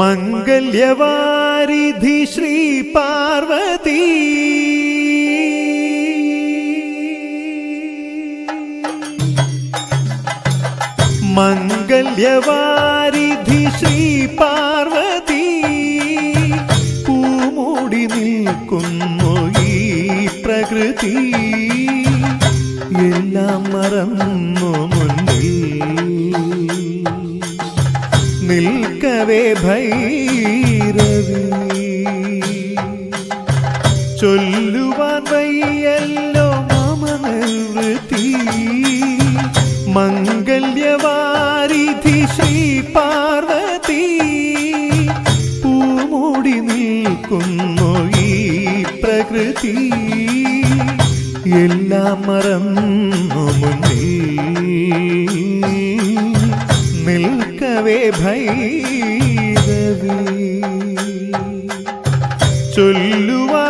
മംഗല്യവാരിധി ശ്രീ പാർവതി മംഗല്യവാരിധി നിൽക്കവേ ഭൈരവി. ചൊല്ലുവാൻ വയ്യല്ലോ മമ നിർവൃത്തി മംഗല്യവാരിധി ശ്രീ പാർവതി. പൂമൂടി നിൽക്കുന്നു ഈ പ്രകൃതി. എല്ലാം മറന്നു മുന്നിൽ. നിൽക്കവേ ഭൈരവി ചൊല്ലുവാൻ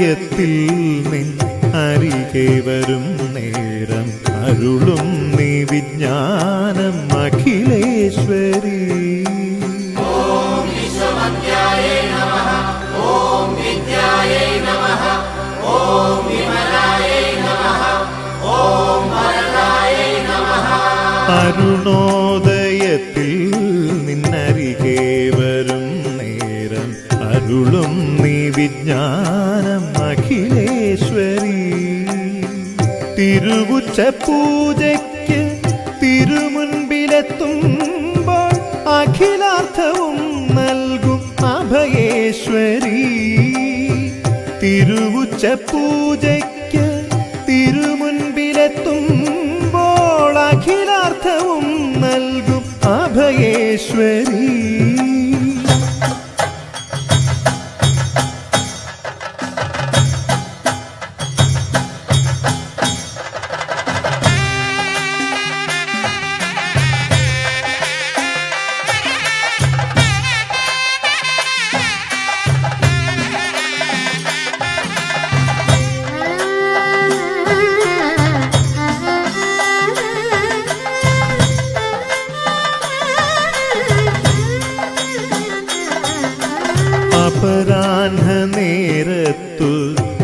അരുണോദയത്തിൽ നിൻ അരികെ വരും നേരം. അരുളും നീ വിജ്ഞാനം അഖിലേശ്വരി. അരുണോദയത്തിൽ നിന്നരികെ വരും അരുളും നീ വിജ്ഞാനം അഖിലേശ്വരി. തിരുവുച്ച പൂജയ്ക്ക് തിരുമുൻപിലെത്തുമ്പോൾ അഖിലാർത്ഥവും നൽകും അഭയേശ്വരി. തിരുവുച്ച പൂജയ്ക്ക് തിരുമുൻപിലെത്തുമ്പോൾ അഖിലാർത്ഥവും നൽകും അഭയേശ്വരി. അപരാഹ്ന നേരത്തു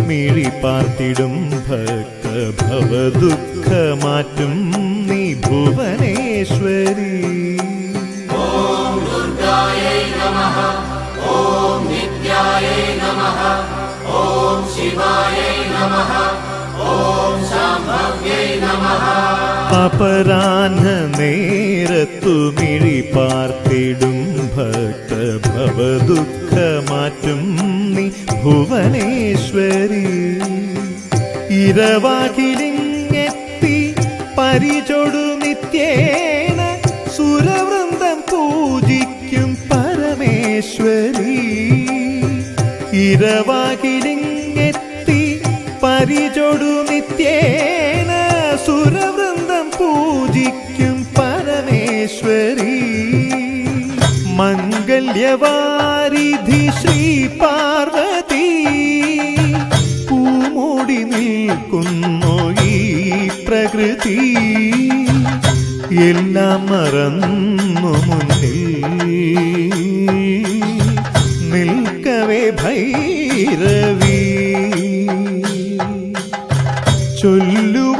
മിഴി പാർത്തിടും ഭക്തഭവദുഃഖ മാറ്റും നീ ഭുവനേശ്വരി അപരാഹ്ന നേരത്തു മിഴി പാർത്തിടും ഭക്ത ഭവദുഃഖ മാറ്റും നീ ഭുവനേശ്വരി. ഇരവാകിലിങ്ങെത്തി പരിചൊടു നിത്യേന സുരവൃന്ദം പൂജിക്കും പരമേശ്വരി. ഇരവാകിലിങ്ങെത്തി പരിചൊടു നിത്യേന സുരവൃന്ദം മംഗല്യവാരിധി ശ്രീ പാർവതി. പൂമൂടി നിൽക്കുന്നു ഈ പ്രകൃതി. എല്ലാം മറന്നു മുന്നിൽ. നിൽക്കവേ ഭൈരവി. ചൊല്ലു